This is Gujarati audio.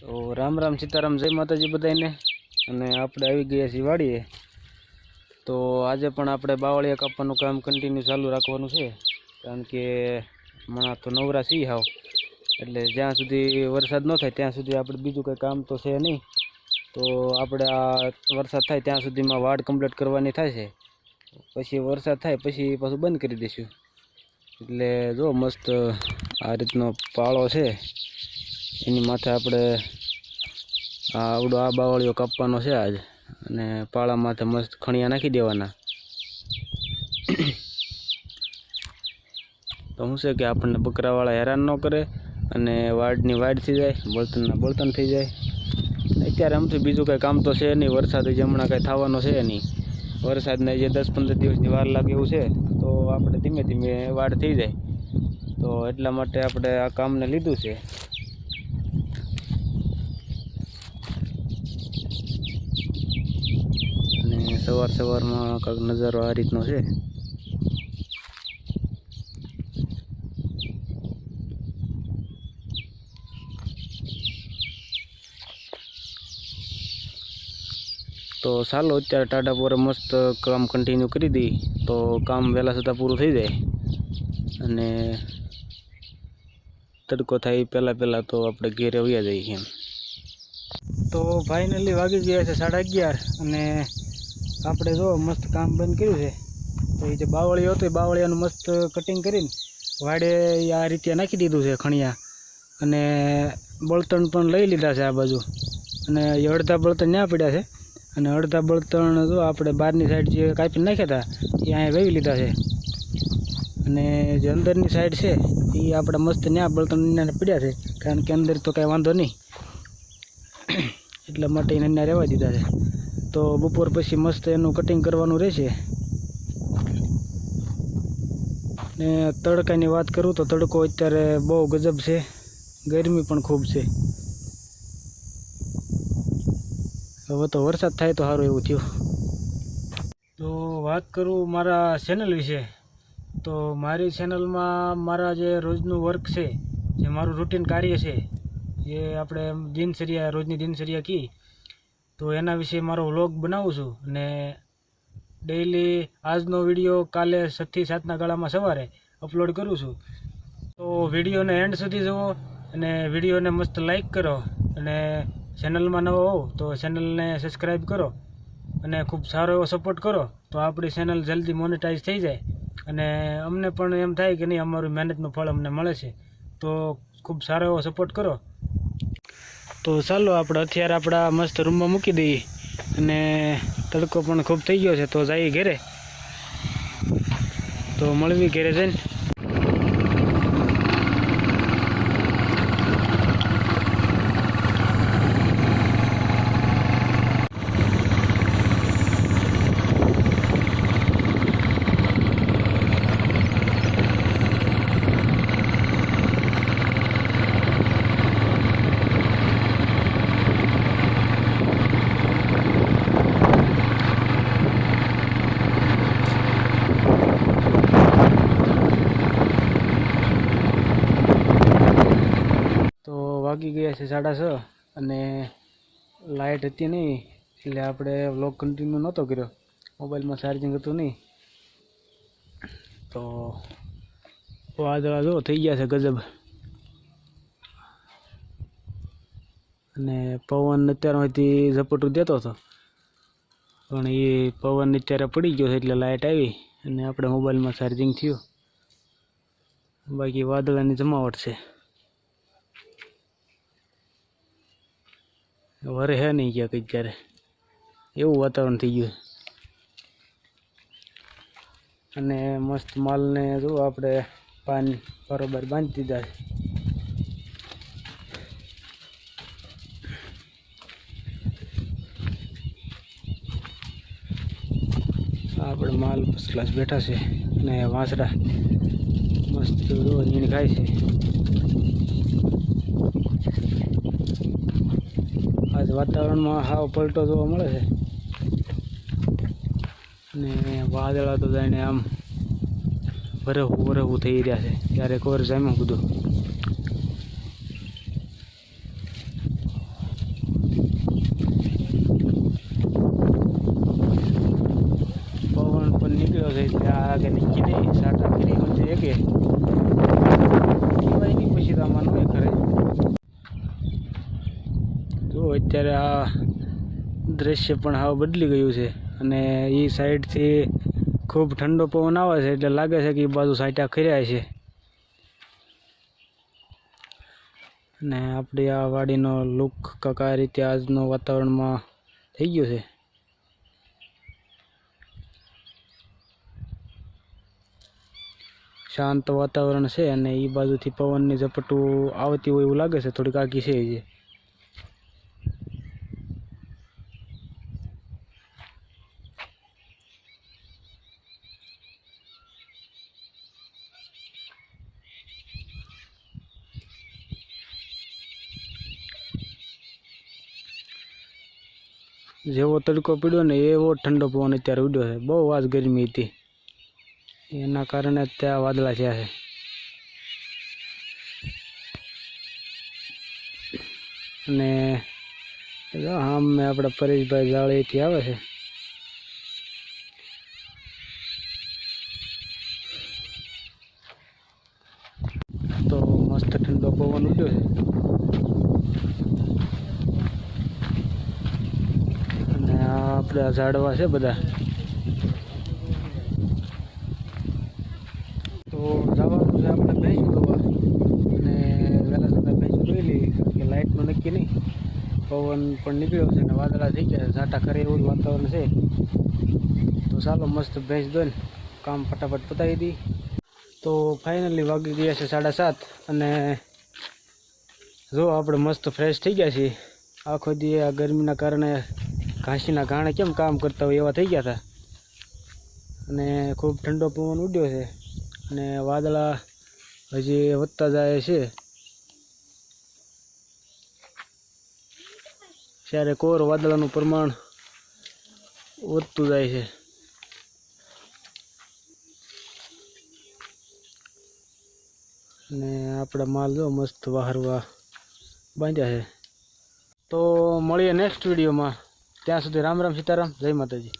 તો રામ રામ સીતારામ, જય માતાજી બધાને અને આપણે આવી ગયા છીએ વાડીએ. તો આજે પણ આપણે બાવળિયા કાપવાનું કામ કન્ટિન્યુ ચાલુ રાખવાનું છે. કારણ કે હમણાં તો નવરા સી હાવ. એટલે જ્યાં સુધી વરસાદ ન થાય ત્યાં સુધી આપણે બીજું કંઈ કામ તો છે નહીં. તો આપણે આ વરસાદ થાય ત્યાં સુધીમાં વાડ કમ્પ્લીટ કરવાની થાય છે. પછી વરસાદ થાય પછી પાછું બંધ કરી દઈશું. એટલે જો મસ્ત આ રીતનો પાળો છે. એની માથે આપણે આ આવડો આ બાવળીઓ કાપવાનો છે આજ. અને પાળા માથે મસ્ત ખણિયા નાખી દેવાના. તો શું છે કે આપણને બકરાવાળા હેરાન ન કરે અને વાડની વાડ થઈ જાય, બળતણના બળતણ થઈ જાય. અત્યારે આમથી બીજું કંઈ કામ તો છે નહીં, વરસાદ જ હમણાં કાંઈ થવાનો છે નહીં. વરસાદને જે દસ પંદર દિવસની વાર લાગે એવું છે, તો આપણે ધીમે ધીમે વાડ થઈ જાય. તો એટલા માટે આપણે આ કામને લીધું છે અને સવાર સવારમાં કાંઈક નજારો આ રીતનો છે. તો ચાલો, અત્યારે ટાટા પોરે મસ્ત કામ કન્ટિન્યુ કરી દઈ. તો કામ વહેલા છતાં પૂરું થઈ જાય. અને તડકો થાય પહેલાં પહેલાં તો આપણે ઘેરે વ્યા જઈએ એમ. તો ફાઇનલી વાગી ગયા છે સાડા અગિયાર અને આપણે જો મસ્ત કામ બંધ કર્યું છે, તો એ જે બાવળીઓ હતો એ બાવળિયાનું મસ્ત કટિંગ કરીને વાડે આ રીતે નાખી દીધું છે ખણિયા. અને બળતણ પણ લઈ લીધા છે આ બાજુ. અને એ અડધા બળતણ ત્યાં પડ્યા છે. અને અડધા બળતણ જો આપણે બહારની સાઈડ જે કાપી નાખ્યા હતા એ અહીંયા વેવી લીધા છે. અને જે અંદરની સાઈડ છે એ આપણે મસ્ત ન્યા બળતણ પડ્યા છે. કારણ કે અંદર તો કાંઈ વાંધો નહીં. એટલા માટે એને રહેવા દીધા છે. તો બપોર પછી મસ્ત એનું કટિંગ કરવાનું રહેશે. ને તડકાની વાત કરું તો તડકો અત્યારે બહુ ગજબ છે. ગરમી પણ ખૂબ છે. હવે તો વરસાદ થાય તો સારું એવું થયું. તો વાત કરું મારા ચેનલ વિશે. તો મારી ચેનલમાં મારા જે રોજનું વર્ક છે, જે મારું રૂટીન કાર્ય છે, જે આપણે દિનચર્યા, રોજની દિનચર્યા કી તો એના વિશે મારો વ્લોગ બનાવું છું અને ડેઈલી આજનો વીડિયો કાલે છથી સાતના ગાળામાં સવારે અપલોડ કરું છું. તો વિડીયોને એન્ડ સુધી જુઓ અને વિડીયોને મસ્ત લાઈક કરો અને ચેનલમાં નવો હોવ તો ચેનલને સબસ્ક્રાઈબ કરો અને ખૂબ સારો એવો સપોર્ટ કરો તો આપણી ચેનલ જલ્દી મોનેટાઈઝ થઈ જાય. અને અમને પણ એમ થાય કે નહીં, અમારું મહેનતનું ફળ અમને મળે છે. તો ખૂબ સારો એવો સપોર્ટ કરો. તો ચાલો આપણે અત્યારે આપણા મસ્ત રૂમમાં મૂકી દઈએ. અને તડકો પણ ખૂબ થઈ ગયો છે, તો જઈએ ઘરે. તો મળવી ઘરે જઈને તો વાગી ગયા છે સાડા છ અને લાઇટ હતી નહીં એટલે આપણે વ્લોગ કન્ટિન્યુ નહોતો કર્યો. મોબાઈલમાં ચાર્જિંગ હતું નહીં. તો વાદળા જો થઈ ગયા છે ગજબ. અને પવન અત્યારમાંથી ઝપટું દેતો હતો. પણ એ પવન અત્યારે પડી ગયો છે એટલે લાઇટ આવી અને આપણે મોબાઈલમાં ચાર્જિંગ થયું. બાકી વાદળાની જમાવટ છે. વરે હે નહીં કંઈક ક્યારે. એવું વાતાવરણ થઈ ગયું અને મસ્ત માલને જો આપણે પાન બરોબર બાંધી દીધા છે. આપણે માલ ફર્સ્ટ ક્લાસ બેઠા છે અને વાંસડા મસ્ત રોજ ખાય છે. વાતાવરણમાં હાવ પલટો જોવા મળે છે. અને વાદળા તો જાણે આમ વરહવું વરહવું થઈ રહ્યા છે. ત્યારે કોર જામ્યું બધું. પવન પણ નીકળ્યો છે ત્યાં આગળ અત્યારે આ દ્રશ્ય પણ હાવ બદલી ગયું છે અને એ સાઈડથી ખૂબ ઠંડો પવન આવે છે એટલે લાગે છે કે એ બાજુ સાઈટા ખર્યા છે. અને આપણી આ વાડીનો લુક કકા રીતે આજનો વાતાવરણમાં થઈ ગયો છે. શાંત વાતાવરણ છે અને એ બાજુથી પવનની ઝપટું આવતી હોય એવું લાગે છે, થોડીક આગી છે જે જેવો તડકો પડ્યો ને એવો ઠંડો પવન અત્યારે ઉડ્યો છે. બહુ આજ ગરમી હતી. એના કારણે ત્યાં વાદળા થયા છે. અને આમ મેં આપણા પરેશભાઈ જાળીથી આવે છે. તો મસ્ત ઠંડો પવન ઉડ્યો છે અને આ આપણે ઝાડવા છે બધા. તો જવાનું છે આપણે ભેંસ દોવા અને વહેલા સવારે ભેંસ દોઈ લઈ કે લાઇટનું નક્કી નહીં. પવન પણ નીકળ્યો છે અને વાદળા થઈ ગયા ઝાટા કરે એવું વાતાવરણ છે. તો ચાલો મસ્ત ભેંસ દોઈને કામ ફટાફટ પતાવી દઈ તો ફાઇનલી વાગી ગયા છે સાડા સાત અને જો આપણે મસ્ત ફ્રેશ થઈ ગયા છીએ. આખો દી આ ગરમીના કારણે ઘાસીના ઘાણે કેમ કામ કરતા હોય એવા થઈ ગયા હતા અને ખૂબ ઠંડો પવન ઉડ્યો છે. અને વાદળા હજી વધતા જાય છે. ત્યારે કોર વાદળાનું પ્રમાણ વધતું જાય છે. અને આપણા માલ જો મસ્ત વાહરવા બાંધ્યા છે. તો મળીએ નેક્સ્ટ વિડીયોમાં ત્યાં સુધી રામ રામ સીતારામ જય માતાજી.